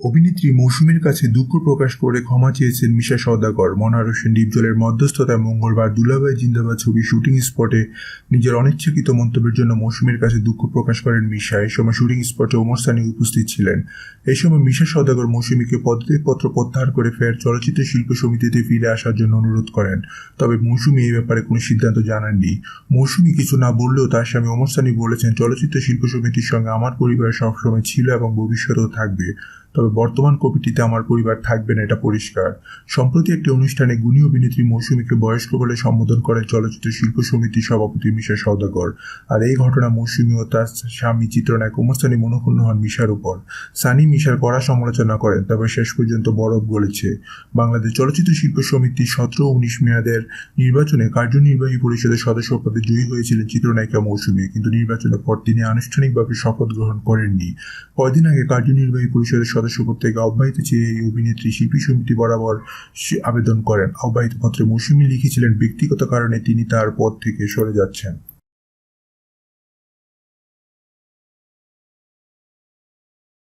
অভিনেত্রী মৌসুমীর কাছে দুঃখ প্রকাশ করে ক্ষমা চেয়েছেন মিশা সওদাগর। মনোয়ার হোসেন ডিপজলের মধ্যস্থতায় মঙ্গলবার দুলাভাই জিন্দাবাদ ছবির শুটিং স্পটে নিজের অনিচ্ছাকৃত মন্তব্যের জন্য মৌসুমীর কাছে দুঃখ প্রকাশ করেন মিশা। এই সময় শুটিং স্পটে ওমর সানি উপস্থিত ছিলেন। এই সময় মিশা সওদাগর মৌসুমীকে পদত্যাগপত্র প্রত্যাহার করে ফের চলচ্চিত্র শিল্প সমিতিতে ফিরে আসার জন্য অনুরোধ করেন। তবে মৌসুমী এই ব্যাপারে কোনো সিদ্ধান্ত জানাননি। মৌসুমী কিছু না বললেও তার স্বামী ওমর সানি বলেছেন, চলচ্চিত্র শিল্প সমিতির সঙ্গে আমার পরিবার সবসময় ছিল এবং ভবিষ্যতেও থাকবে। তবে বর্তমান কমিটিতে আমার পরিবার থাকবে না, এটা পরিষ্কার। সম্প্রতি একটি অনুষ্ঠানে গুণী অভিনেত্রী মৌসুমীকে বয়স্ক বলে সম্বোধন করেন চলচ্চিত্র শিল্প সমিতির সভাপতি মিশা সওদাগর। আর এই ঘটনা মৌসুমী ও তার স্বামী চিত্রনায়ক ওমর সানি মনোক্ষুণ্ণ হন মিশার উপর। সানি মিশার কড়া সমালোচনা করেন, তবে শেষ পর্যন্ত বরফ গলেছে। বাংলাদেশ চলচ্চিত্র শিল্প সমিতির সতেরো উনিশ মেয়াদের নির্বাচনে কার্যনির্বাহী পরিষদের সদস্য পদে জয়ী হয়েছিলেন চিত্রনায়িকা মৌসুমী, কিন্তু নির্বাচনের পর তিনি আনুষ্ঠানিকভাবে শপথ গ্রহণ করেননি। কয়দিন আগে কার্যনির্বাহী পরিষদের সদস্য পদ থেকে অব্যাহিত চেয়ে এই অভিনেত্রী শিল্পী সমিতি বরাবর আবেদন করেন। অব্যাহিত পত্রে মৌসুমী লিখেছিলেন ব্যক্তিগত কারণে তিনি তার পদ থেকে সরে যাচ্ছেন।